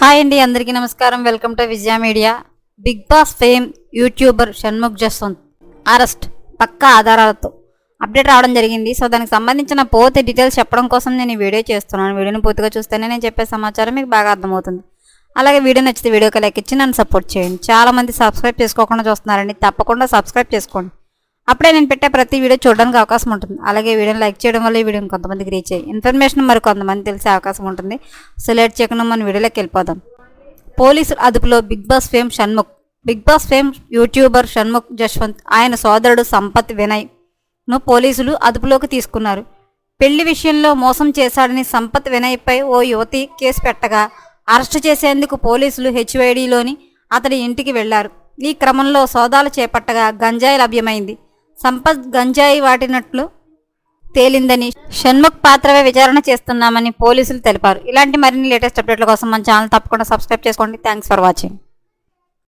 Hi అండి అందరికీ నమస్కారం. Welcome to Vijaya media. Bigg Boss fame YouTuber Shanmukh Jaswanth arrest పక్కా ఆధారాలతో. అప్డేట్ రావడం జరిగింది. సో దానికి సంబంధించిన పూర్తి డీటెయిల్స్ చెప్పడం కోసం నేను ఈ వీడియో చేస్తున్నాను. వీడియోని పూర్తిగా చూస్తేనే నేను చెప్పే సమాచారం మీకు బాగా అర్థమవుతుంది. అలాగే వీడియో నచ్చితే వీడియోకి లైక్ ఇచ్చి నన్ను సపోర్ట్ చేయండి. చాలా మంది సబ్స్క్రైబ్ చేసుకోకుండా చూస్తున్నారండి. తప్పకుండా సబ్స్క్రైబ్ చేసుకోండి. అప్పుడే నేను పెట్టే ప్రతి వీడియో చూడడానికి అవకాశం ఉంటుంది. అలాగే వీడియోని లైక్ చేయడం వల్ల ఈ వీడియోని కొంతమందికి రీచ్ అయ్యి ఇన్ఫర్మేషన్ మరి కొంతమంది తెలిసే అవకాశం ఉంటుంది. సో లేట్ చేయకుండా మన వీడియోలోకి వెళ్ళిపోదాం. పోలీసుల అదుపులో Bigg Boss fame Shanmukh. Bigg Boss fame YouTuber Shanmukh Jaswanth ఆయన సోదరుడు సంపత్ వినయ్ను పోలీసులు అదుపులోకి తీసుకున్నారు. పెళ్ళి విషయంలో మోసం చేశాడని సంపత్ వినయ్పై ఓ యువతి కేసు పెట్టగా అరెస్టు చేసేందుకు పోలీసులు హెచ్వైడిలోని అతడి ఇంటికి వెళ్ళారు. ఈ క్రమంలో సోదాలు చేపట్టగా గంజాయి లభ్యమైంది. సంపత్ గంజాయి వాటినట్లు తేలిందని షణ్ముఖ్ పాత్రవే విచారణ చేస్తున్నామని పోలీసులు తెలిపారు. ఇలాంటి మరిన్ని లేటెస్ట్ అప్డేట్ల కోసం మన ఛానల్ తప్పకుండా సబ్స్క్రైబ్ చేసుకోండి. Thanks for watching.